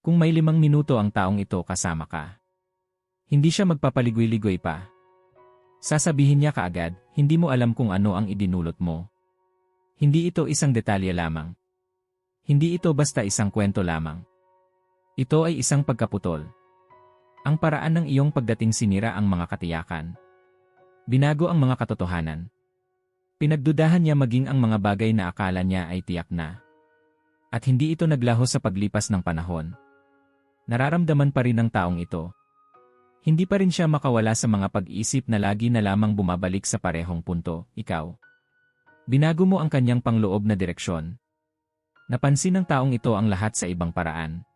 Kung may limang minuto ang taong ito kasama ka. Hindi siya magpapaligoy-ligoy pa. Sasabihin niya kaagad, hindi mo alam kung ano ang idinulot mo. Hindi ito isang detalye lamang. Hindi ito basta isang kwento lamang. Ito ay isang pagkaputol. Ang paraan ng iyong pagdating sinira ang mga katiyakan. Binago ang mga katotohanan. Pinagdudahan niya maging ang mga bagay na akala niya ay tiyak na. At hindi ito naglaho sa paglipas ng panahon. Nararamdaman pa rin ng taong ito. Hindi pa rin siya makawala sa mga pag-iisip na lagi na lamang bumabalik sa parehong punto, ikaw. Binago mo ang kanyang pangloob na direksyon. Napansin ng taong ito ang lahat sa ibang paraan.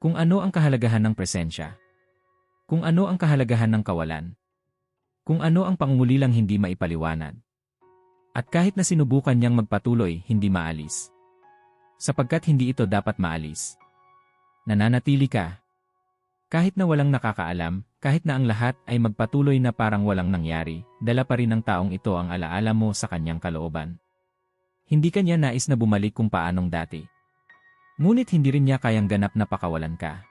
Kung ano ang kahalagahan ng presensya. Kung ano ang kahalagahan ng kawalan. Kung ano ang pangungulilang hindi maipaliwanag. At kahit na sinubukan niyang magpatuloy, hindi maalis. Sapagkat hindi ito dapat maalis. Nananatili ka. Kahit na walang nakakaalam, kahit na ang lahat ay magpatuloy na parang walang nangyari, dala pa rin ng taong ito ang alaala mo sa kanyang kalooban. Hindi kanya nais na bumalik kung paanong dati. Ngunit hindi rin niya kayang ganap na pakawalan ka.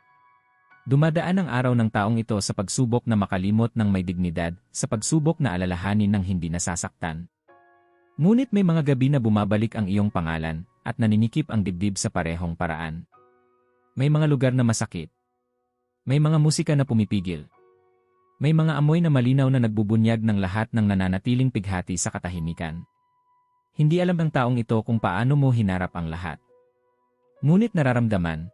Dumadaan ang araw ng taong ito sa pagsubok na makalimot ng may dignidad, sa pagsubok na alalahanin ng hindi nasasaktan. Ngunit may mga gabi na bumabalik ang iyong pangalan, at naninikip ang dibdib sa parehong paraan. May mga lugar na masakit. May mga musika na pumipigil. May mga amoy na malinaw na nagbubunyag ng lahat ng nananatiling pighati sa katahimikan. Hindi alam ng taong ito kung paano mo hinarap ang lahat. Ngunit nararamdaman,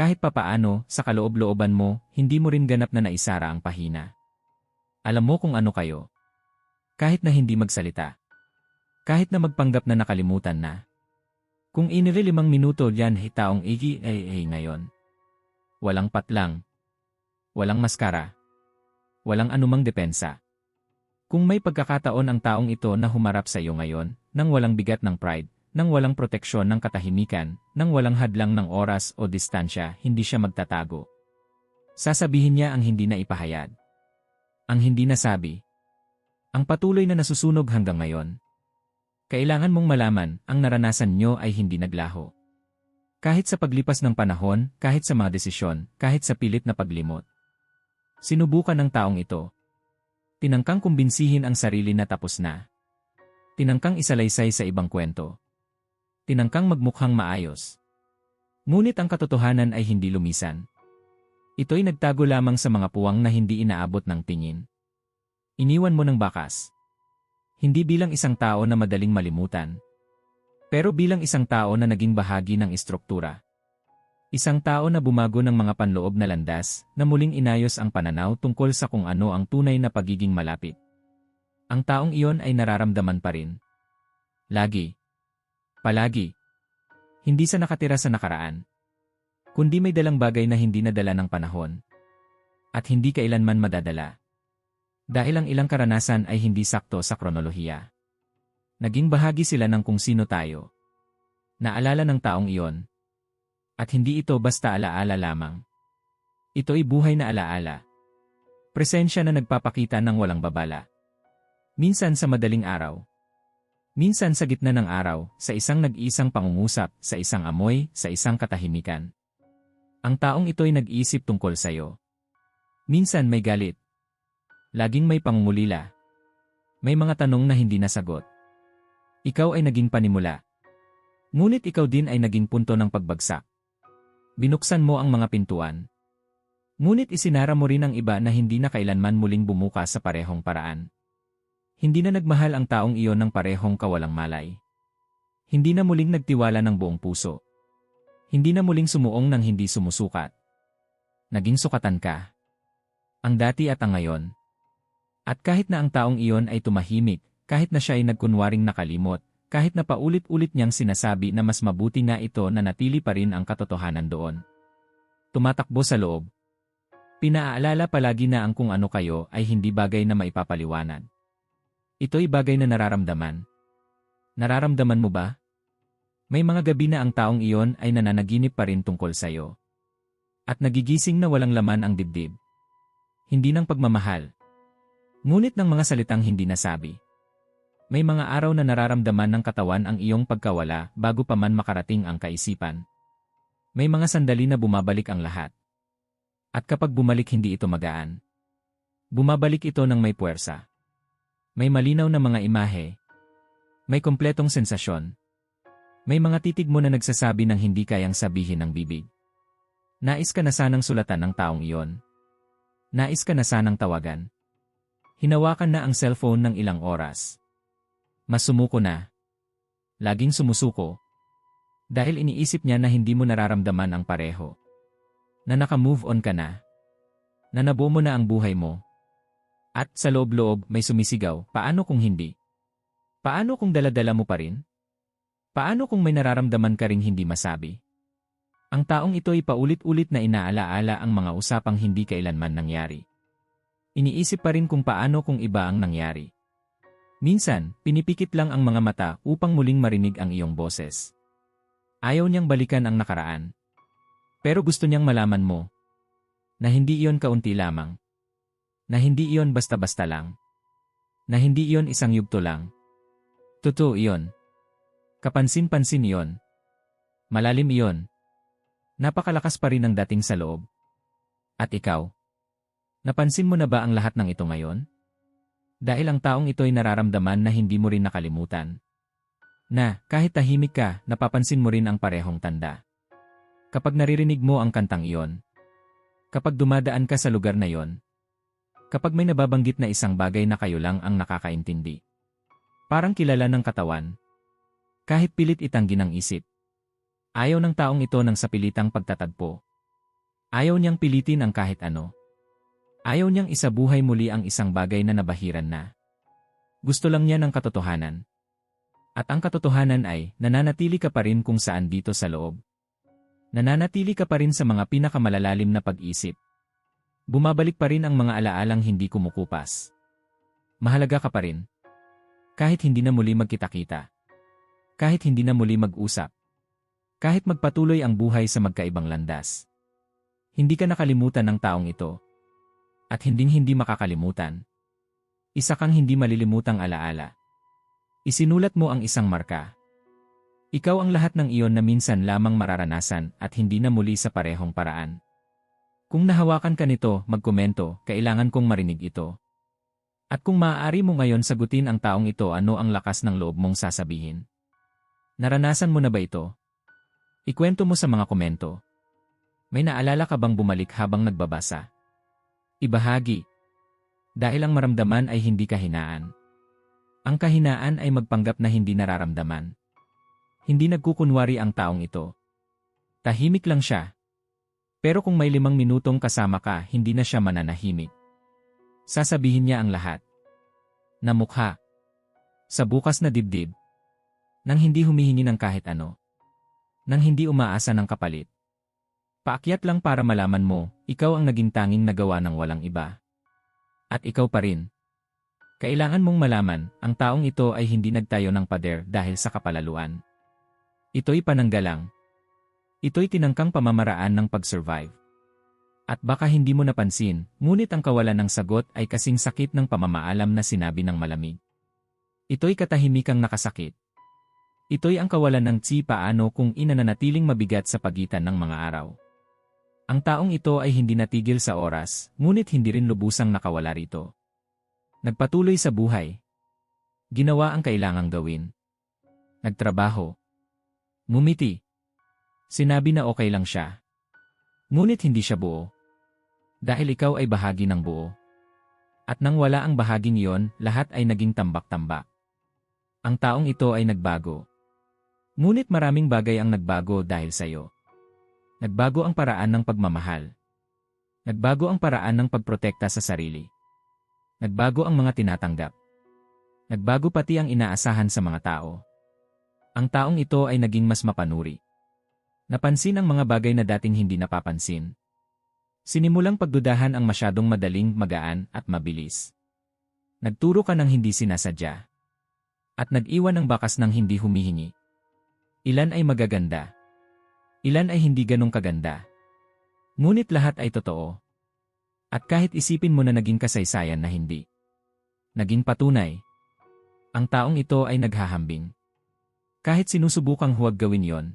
kahit papaano, sa kaloob-looban mo, hindi mo rin ganap na naisara ang pahina. Alam mo kung ano kayo. Kahit na hindi magsalita. Kahit na magpanggap na nakalimutan na. Kung inire limang minuto yan hitaong igi ay ay ngayon. Walang patlang. Walang maskara. Walang anumang depensa. Kung may pagkakataon ang taong ito na humarap sa iyo ngayon, nang walang bigat ng pride, nang walang proteksyon ng katahimikan, nang walang hadlang ng oras o distansya, hindi siya magtatago. Sasabihin niya ang hindi na ipahayad. Ang hindi nasabi. Ang patuloy na nasusunog hanggang ngayon. Kailangan mong malaman, ang naranasan nyo ay hindi naglaho. Kahit sa paglipas ng panahon, kahit sa mga desisyon, kahit sa pilit na paglimot. Sinubukan ng taong ito. Tinangkang kumbinsihin ang sarili na tapos na. Tinangkang isalaysay sa ibang kwento tinangkang magmukhang maayos. Ngunit ang katotohanan ay hindi lumisan. Ito'y nagtago lamang sa mga puwang na hindi inaabot ng tingin. Iniwan mo ng bakas. Hindi bilang isang tao na madaling malimutan. Pero bilang isang tao na naging bahagi ng istruktura. Isang tao na bumago ng mga panloob na landas, na muling inayos ang pananaw tungkol sa kung ano ang tunay na pagiging malapit. Ang taong iyon ay nararamdaman pa rin. Lagi. Palagi. Hindi sa nakatira sa nakaraan. Kundi may dalang bagay na hindi nadala ng panahon. At hindi kailanman madadala. Dahil ang ilang karanasan ay hindi sakto sa kronolohiya. Naging bahagi sila ng kung sino tayo. Naalala ng taong iyon. At hindi ito basta alaala lamang. Ito'y buhay na alaala. Presensya na nagpapakita ng walang babala. Minsan sa madaling araw, Minsan sa gitna ng araw, sa isang nag-iisang pangungusap, sa isang amoy, sa isang katahimikan. Ang taong ito'y nag-iisip tungkol sa'yo. Minsan may galit. Laging may pangungulila. May mga tanong na hindi nasagot. Ikaw ay naging panimula. Ngunit ikaw din ay naging punto ng pagbagsak. Binuksan mo ang mga pintuan. Ngunit isinara mo rin ang iba na hindi na kailanman muling bumukas sa parehong paraan. Hindi na nagmahal ang taong iyon ng parehong kawalang malay. Hindi na muling nagtiwala ng buong puso. Hindi na muling sumuong ng hindi sumusukat. Naging sukatan ka. Ang dati at ang ngayon. At kahit na ang taong iyon ay tumahimik, kahit na siya ay nagkunwaring nakalimot, kahit na paulit-ulit niyang sinasabi na mas mabuti nga ito na natili pa rin ang katotohanan doon. Tumatakbo sa loob. Pinaaalala palagi na ang kung ano kayo ay hindi bagay na maipapaliwanag. Ito'y bagay na nararamdaman. Nararamdaman mo ba? May mga gabi na ang taong iyon ay nananaginip pa rin tungkol sa'yo. At nagigising na walang laman ang dibdib. Hindi ng pagmamahal. Ngunit ng mga salitang hindi nasabi. May mga araw na nararamdaman ng katawan ang iyong pagkawala bago pa man makarating ang kaisipan. May mga sandali na bumabalik ang lahat. At kapag bumalik hindi ito magaan. Bumabalik ito ng may puwersa. May malinaw na mga imahe. May kompletong sensasyon. May mga titig mo na nagsasabi ng hindi kayang sabihin ng bibig. Nais ka na sanang sulatan ng taong iyon. Nais ka na sanang tawagan. Hinawakan na ang cellphone ng ilang oras. Masumuko na. Laging sumusuko. Dahil iniisip niya na hindi mo nararamdaman ang pareho. Na naka-move on ka na. Na nabuo mo na ang buhay mo. At sa loob-loob may sumisigaw, paano kung hindi? Paano kung daladala mo pa rin? Paano kung may nararamdaman ka ring hindi masabi? Ang taong ito ay paulit-ulit na inaalaala ang mga usapang hindi kailanman nangyari. Iniisip pa rin kung paano kung iba ang nangyari. Minsan, pinipikit lang ang mga mata upang muling marinig ang iyong boses. Ayaw niyang balikan ang nakaraan. Pero gusto niyang malaman mo na hindi iyon kaunti lamang. Na hindi iyon basta-basta lang. Na hindi iyon isang yugto lang. Totoo iyon. Kapansin-pansin iyon. Malalim iyon. Napakalakas pa rin ang dating sa loob. At ikaw? Napansin mo na ba ang lahat ng ito ngayon? Dahil ang taong ito ay nararamdaman na hindi mo rin nakalimutan. Na, kahit tahimik ka, napapansin mo rin ang parehong tanda. Kapag naririnig mo ang kantang iyon. Kapag dumadaan ka sa lugar na iyon. Kapag may nababanggit na isang bagay na kayo lang ang nakakaintindi. Parang kilala ng katawan, kahit pilit itanggi ng isip. Ayaw ng taong ito ng sapilitang pagtatagpo. Ayaw niyang pilitin ang kahit ano. Ayaw niyang isabuhay muli ang isang bagay na nabahiran na. Gusto lang niya ng katotohanan. At ang katotohanan ay, nananatili ka pa rin kung saan dito sa loob. Nananatili ka pa rin sa mga pinakamalalalim na pag-isip. Bumabalik pa rin ang mga alaalang hindi kumukupas. Mahalaga ka pa rin. Kahit hindi na muli magkita-kita kahit hindi na muli mag-usap. Kahit magpatuloy ang buhay sa magkaibang landas. Hindi ka nakalimutan ng taong ito. At hinding-hindi makakalimutan. Isa kang hindi malilimutang alaala. Isinulat mo ang isang marka. Ikaw ang lahat ng iyon na minsan lamang mararanasan at hindi na muli sa parehong paraan. Kung nahawakan ka nito, magkomento, kailangan kong marinig ito. At kung maaari mo ngayon sagutin ang taong ito ano ang lakas ng loob mong sasabihin. Naranasan mo na ba ito? Ikwento mo sa mga komento. May naalala ka bang bumalik habang nagbabasa? Ibahagi. Dahil ang maramdaman ay hindi kahinaan. Ang kahinaan ay magpanggap na hindi nararamdaman. Hindi nagkukunwari ang taong ito. Tahimik lang siya. Pero kung may limang minutong kasama ka, hindi na siya mananahimik. Sasabihin niya ang lahat. Na mukha. Sa bukas na dibdib, nang hindi humihingi ng kahit ano. Nang hindi umaasa ng kapalit. Paakyat lang para malaman mo, ikaw ang naging tanging nagawa ng walang iba. At ikaw pa rin. Kailangan mong malaman, ang taong ito ay hindi nagtayo ng pader dahil sa kapalaluan. Ito'y pananggalang. Ito'y tinangkang pamamaraan ng pag-survive. At baka hindi mo napansin, ngunit ang kawalan ng sagot ay kasing sakit ng pamamaalam na sinabi ng malamig. Ito'y katahimikang nakasakit. Ito'y ang kawalan ng tsi paano kung inananatiling mabigat sa pagitan ng mga araw. Ang taong ito ay hindi natigil sa oras, ngunit hindi rin lubusang nakawala rito. Nagpatuloy sa buhay. Ginawa ang kailangang gawin. Nagtrabaho. Ngumiti. Sinabi na okay lang siya. Ngunit hindi siya buo. Dahil ikaw ay bahagi ng buo. At nang wala ang bahaging iyon, lahat ay naging tambak-tambak. Ang taong ito ay nagbago. Ngunit maraming bagay ang nagbago dahil sa iyo. Nagbago ang paraan ng pagmamahal. Nagbago ang paraan ng pagprotekta sa sarili. Nagbago ang mga tinatanggap. Nagbago pati ang inaasahan sa mga tao. Ang taong ito ay naging mas mapanuri. Napansin ang mga bagay na dating hindi napapansin. Sinimulang pagdudahan ang masyadong madaling, magaan at mabilis. Nagturo ka ng hindi sinasadya. At nag-iwan ng bakas ng hindi humihingi. Ilan ay magaganda. Ilan ay hindi ganong kaganda. Ngunit lahat ay totoo. At kahit isipin mo na naging kasaysayan na hindi. Naging patunay. Ang taong ito ay naghahambing. Kahit sinusubukang huwag gawin yon.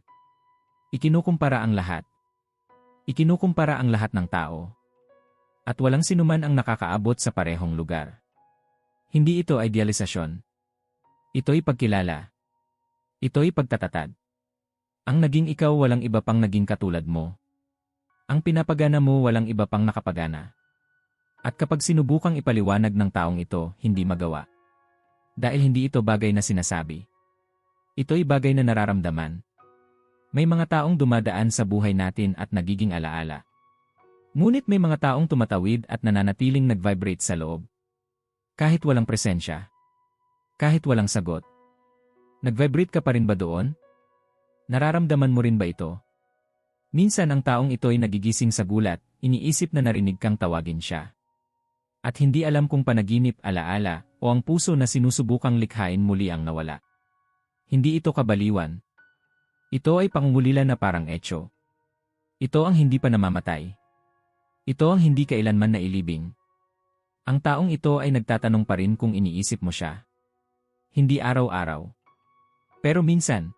Ikinukumpara ang lahat. Ikinukumpara ang lahat ng tao. At walang sinuman ang nakakaabot sa parehong lugar. Hindi ito idealisasyon. Ito'y pagkilala. Ito'y pagtatatad. Ang naging ikaw walang iba pang naging katulad mo. Ang pinapagana mo walang iba pang nakapagana. At kapag sinubukang ipaliwanag ng taong ito, hindi magawa. Dahil hindi ito bagay na sinasabi. Ito'y bagay na nararamdaman. May mga taong dumadaan sa buhay natin at nagiging alaala. Ngunit may mga taong tumatawid at nananatiling nag-vibrate sa loob. Kahit walang presensya. Kahit walang sagot. Nag-vibrate ka pa rin ba doon? Nararamdaman mo rin ba ito? Minsan ang taong ito ay nagigising sa gulat, iniisip na narinig kang tawagin siya. At hindi alam kung panaginip alaala o ang puso na sinusubukang likhain muli ang nawala. Hindi ito kabaliwan. Ito ay pangungulila na parang etyo. Ito ang hindi pa namamatay. Ito ang hindi kailanman nailibing. Ang taong ito ay nagtatanong pa rin kung iniisip mo siya. Hindi araw-araw. Pero minsan,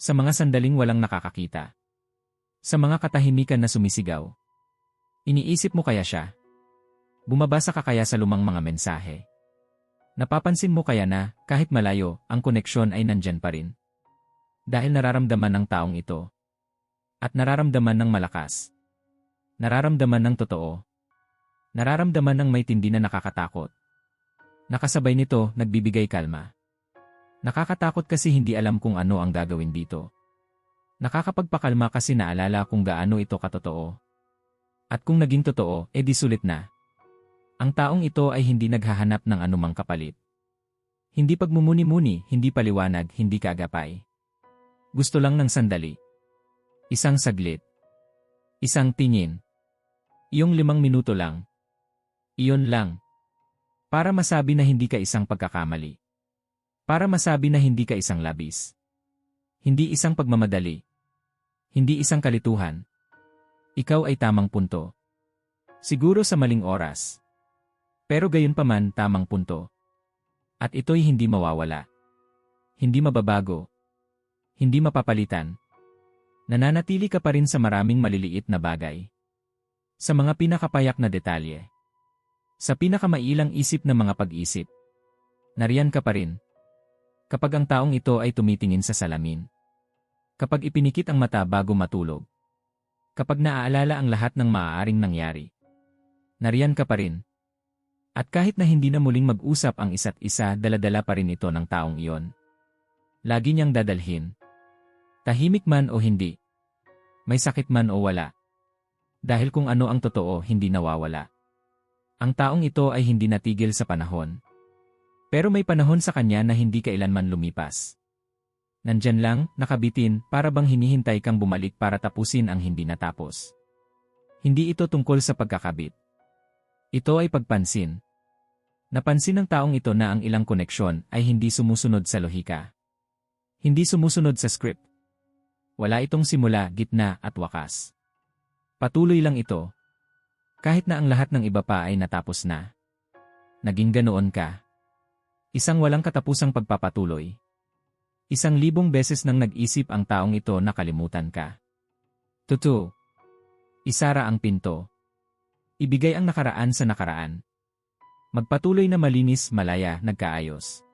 sa mga sandaling walang nakakakita. Sa mga katahimikan na sumisigaw. Iniisip mo kaya siya? Bumabasa ka kaya sa lumang mga mensahe? Napapansin mo kaya na, kahit malayo, ang koneksyon ay nandyan pa rin? Dahil nararamdaman ng taong ito. At nararamdaman ng malakas. Nararamdaman ng totoo. Nararamdaman ng may tindi na nakakatakot. Nakasabay nito, nagbibigay kalma. Nakakatakot kasi hindi alam kung ano ang gagawin dito. Nakakapagpakalma kasi naalala kung gaano ito katotoo. At kung naging totoo, edi sulit na. Ang taong ito ay hindi naghahanap ng anumang kapalit. Hindi pagmumuni-muni, hindi paliwanag, hindi kagapay. Gusto lang ng sandali. Isang saglit. Isang tingin. Iyong limang minuto lang. Iyon lang. Para masabi na hindi ka isang pagkakamali. Para masabi na hindi ka isang labis. Hindi isang pagmamadali. Hindi isang kalituhan. Ikaw ay tamang punto. Siguro sa maling oras. Pero gayon pa man tamang punto. At ito'y hindi mawawala. Hindi mababago. Hindi mapapalitan. Nananatili ka pa rin sa maraming maliliit na bagay. Sa mga pinakapayak na detalye. Sa pinakamailang isip na mga pag-isip. Nariyan ka pa rin. Kapag ang taong ito ay tumitingin sa salamin. Kapag ipinikit ang mata bago matulog. Kapag naaalala ang lahat ng maaaring nangyari. Nariyan ka pa rin. At kahit na hindi na muling mag-usap ang isa't isa, daladala pa rin ito ng taong iyon. Lagi niyang dadalhin. Tahimik man o hindi. May sakit man o wala. Dahil kung ano ang totoo, hindi nawawala. Ang taong ito ay hindi natigil sa panahon. Pero may panahon sa kanya na hindi kailanman lumipas. Nandyan lang, nakabitin, para bang hinihintay kang bumalik para tapusin ang hindi natapos. Hindi ito tungkol sa pagkakabit. Ito ay pagpansin. Napansin ng taong ito na ang ilang koneksyon ay hindi sumusunod sa lohika. Hindi sumusunod sa script. Wala itong simula, gitna, at wakas. Patuloy lang ito. Kahit na ang lahat ng iba pa ay natapos na. Naging ganoon ka. Isang walang katapusang pagpapatuloy. Isang libong beses nang nag-isip ang taong ito na kalimutan ka. Tutu. Isara ang pinto. Ibigay ang nakaraan sa nakaraan. Magpatuloy na malinis, malaya, nagkaayos.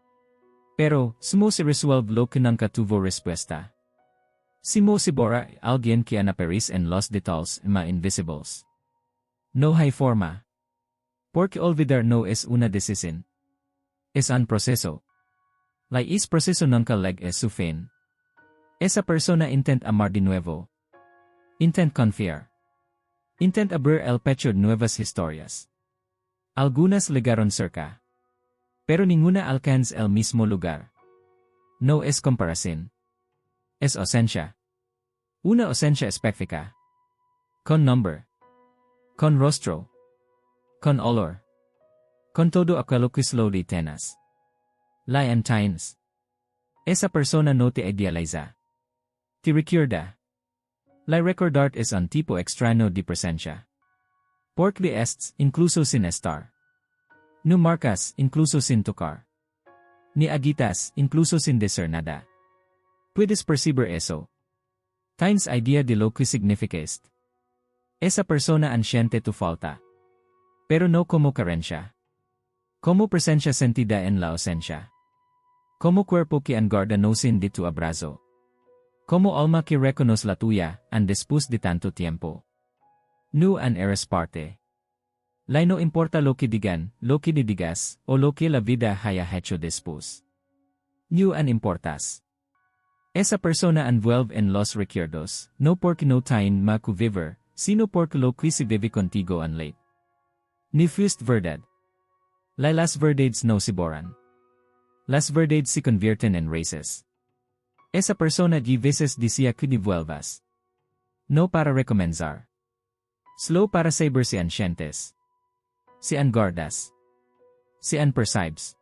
Pero, sumo si resolve lo ng katuvo respuesta. Simo si Bora, alguien que ana peris en los detalles, ma invisibles. No hay forma. Porque olvidar no es una decisión es un proceso. La is proceso nunca leg es su fin. Esa persona intent amar de nuevo. Intent confiar. Intent abrir el pecho nuevas historias. Algunas llegaron cerca. Pero ninguna alcanza el mismo lugar. No es comparación. Es ausencia. Una ausencia específica. Con nombre. Con rostro. Con olor. Con todo aquello que slowly tenas. Liantines. Esa persona no te idealiza. Te recuerda. La recordart es un tipo extraño de presencia. Porque ests incluso sin estar. No marcas incluso sin tocar. Ni agitas incluso sin decir nada. Puedes percibir eso. Times idea de lo que significast. Esa persona anciente tu falta. Pero no como carencia. Como presencia sentida en la ausencia. Como cuerpo que anguarda no sin de tu abrazo. Como alma que reconoce la tuya, and después de tanto tiempo. Nu an eres parte. Lai no importa lo que digan, lo que digas, o lo que la vida haya hecho después. Nu an importas. Esa persona envuelve en los recuerdos, no porque no tain ma viver, sino porque lo que se vive contigo en late. Ni fuiste verdad. La las verdades no se borran. Las verdades se convierten en races. Esa persona y veces decía que ni. No para recomenzar. Slow para saber si ancientes. Si anguardas. Si percibes.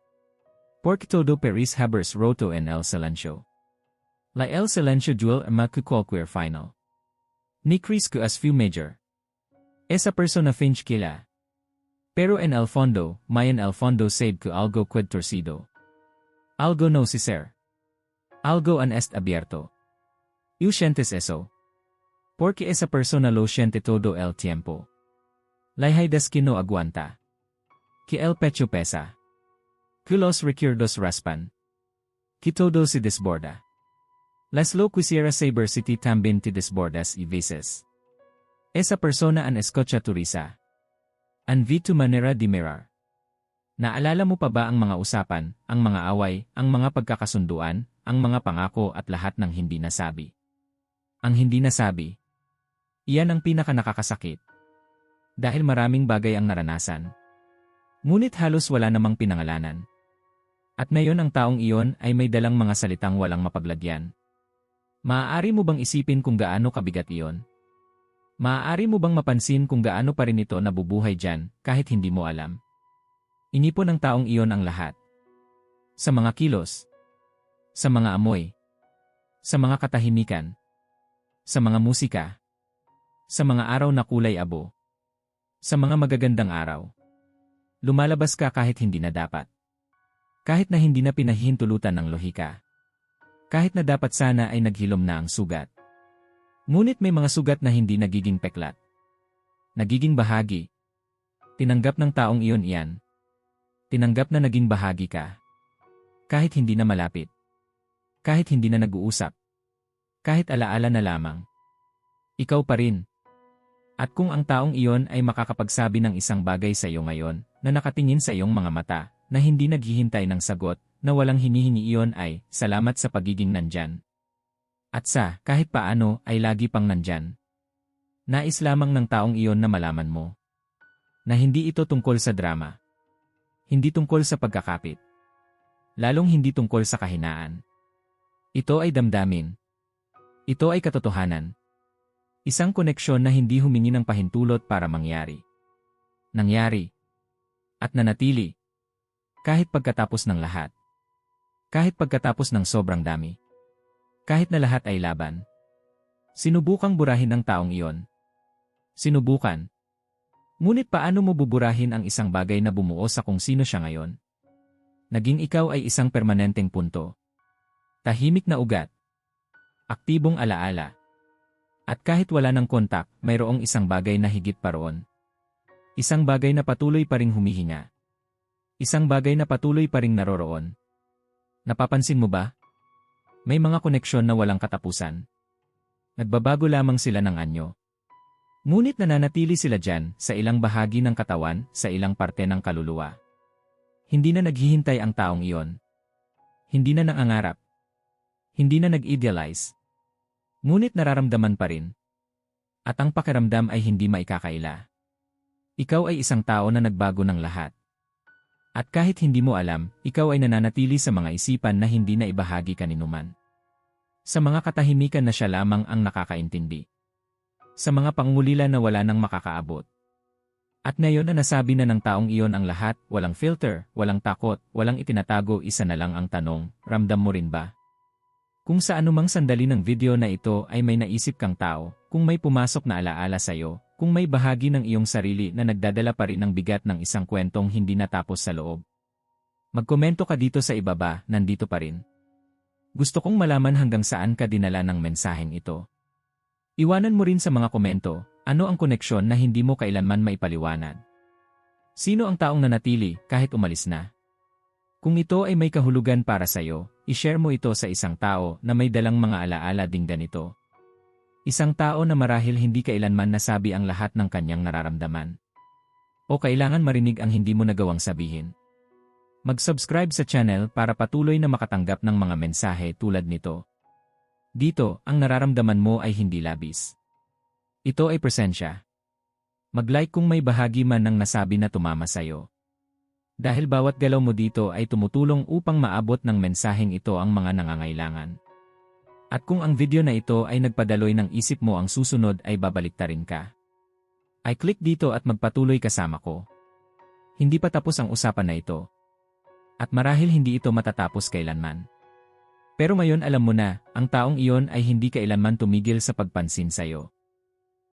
Porque todo peris habers roto en el silencio. La el silencio duel ama que cualquier final. Ni que as few major. Esa persona finge kila. Pero en el fondo, may en el fondo sabe que algo qued torcido. Algo no si ser. Algo an est abierto. You sientes eso. Porque esa persona lo siente todo el tiempo. Layhay des que no aguanta. Que el pecho pesa. Que los recuerdos raspan. Que todo se desborda. Laszlo quisiera saber si ti tambien te desbordas y veces. Esa persona an escucha turisa. An vi tu manera di mirar. Naalala mo pa ba ang mga usapan, ang mga away, ang mga pagkakasunduan, ang mga pangako at lahat ng hindi nasabi? Ang hindi nasabi. Iyan ang pinaka nakakasakit. Dahil maraming bagay ang naranasan. Ngunit halos wala namang pinangalanan. At ngayon ang taong iyon ay may dalang mga salitang walang mapaglagyan. Maaari mo bang isipin kung gaano kabigat iyon? Maaari mo bang mapansin kung gaano pa rin ito nabubuhay dyan kahit hindi mo alam? Inipon ng taong iyon ang lahat. Sa mga kilos. Sa mga amoy. Sa mga katahimikan. Sa mga musika. Sa mga araw na kulay abo. Sa mga magagandang araw. Lumalabas ka kahit hindi na dapat. Kahit na hindi na pinahihintulutan ng lohika. Kahit na dapat sana ay naghilom na ang sugat. Ngunit may mga sugat na hindi nagiging peklat. Nagiging bahagi. Tinanggap ng taong iyon iyan. Tinanggap na naging bahagi ka. Kahit hindi na malapit. Kahit hindi na nag-uusap. Kahit alaala na lamang. Ikaw pa rin. At kung ang taong iyon ay makakapagsabi ng isang bagay sa iyo ngayon, na nakatingin sa iyong mga mata, na hindi naghihintay ng sagot, na walang hinihingi iyon ay, salamat sa pagiging nandyan. At sa, kahit paano, ay lagi pang nandyan. Nais lamang ng taong iyon na malaman mo. Na hindi ito tungkol sa drama. Hindi tungkol sa pagkakapit. Lalong hindi tungkol sa kahinaan. Ito ay damdamin. Ito ay katotohanan. Isang koneksyon na hindi humingi ng pahintulot para mangyari. Nangyari. At nanatili. Kahit pagkatapos ng lahat. Kahit pagkatapos ng sobrang dami. Kahit na lahat ay laban. Sinubukang burahin ng taong iyon. Sinubukan. Ngunit paano mo buburahin ang isang bagay na bumuo sa kung sino siya ngayon? Naging ikaw ay isang permanenteng punto. Tahimik na ugat. Aktibong alaala. At kahit wala ng kontak, mayroong isang bagay na higit pa roon. Isang bagay na patuloy pa ring humihinga. Isang bagay na patuloy pa ring naroroon. Napapansin mo ba? May mga koneksyon na walang katapusan. Nagbabago lamang sila ng anyo. Ngunit nananatili sila dyan sa ilang bahagi ng katawan, sa ilang parte ng kaluluwa. Hindi na naghihintay ang taong iyon. Hindi na nangangarap. Hindi na nag-idealize. Ngunit nararamdaman pa rin. At ang pakiramdam ay hindi maikakaila. Ikaw ay isang tao na nagbago ng lahat. At kahit hindi mo alam, ikaw ay nananatili sa mga isipan na hindi na ibahagi kaninuman. Sa mga katahimikan na siya lamang ang nakakaintindi. Sa mga pangulila na wala nang makakaabot. At ngayon na nasabi na ng taong iyon ang lahat, walang filter, walang takot, walang itinatago, isa na lang ang tanong, ramdam mo rin ba? Kung sa anumang sandali ng video na ito ay may naisip kang tao, kung may pumasok na alaala sa iyo, kung may bahagi ng iyong sarili na nagdadala pa rin ng bigat ng isang kwentong hindi natapos sa loob. Magkomento ka dito sa ibaba, nandito pa rin. Gusto kong malaman hanggang saan ka dinala ng mensaheng ito. Iwanan mo rin sa mga komento, ano ang koneksyon na hindi mo kailanman maipaliwanag. Sino ang taong nanatili kahit umalis na? Kung ito ay may kahulugan para sa'yo, ishare mo ito sa isang tao na may dalang mga alaala ding ganito. Isang tao na marahil hindi kailanman nasabi ang lahat ng kanyang nararamdaman. O kailangan marinig ang hindi mo nagawang sabihin. Mag-subscribe sa channel para patuloy na makatanggap ng mga mensahe tulad nito. Dito, ang nararamdaman mo ay hindi labis. Ito ay presensya. Mag-like kung may bahagi man ng nasabi na tumama sa'yo. Dahil bawat galaw mo dito ay tumutulong upang maabot ng mensaheng ito ang mga nangangailangan. At kung ang video na ito ay nagpadaloy ng isip mo ang susunod ay babaliktarin ka. Ay click dito at magpatuloy kasama ko. Hindi pa tapos ang usapan na ito. At marahil hindi ito matatapos kailanman. Pero ngayon alam mo na, ang taong iyon ay hindi kailanman tumigil sa pagpansin sa'yo.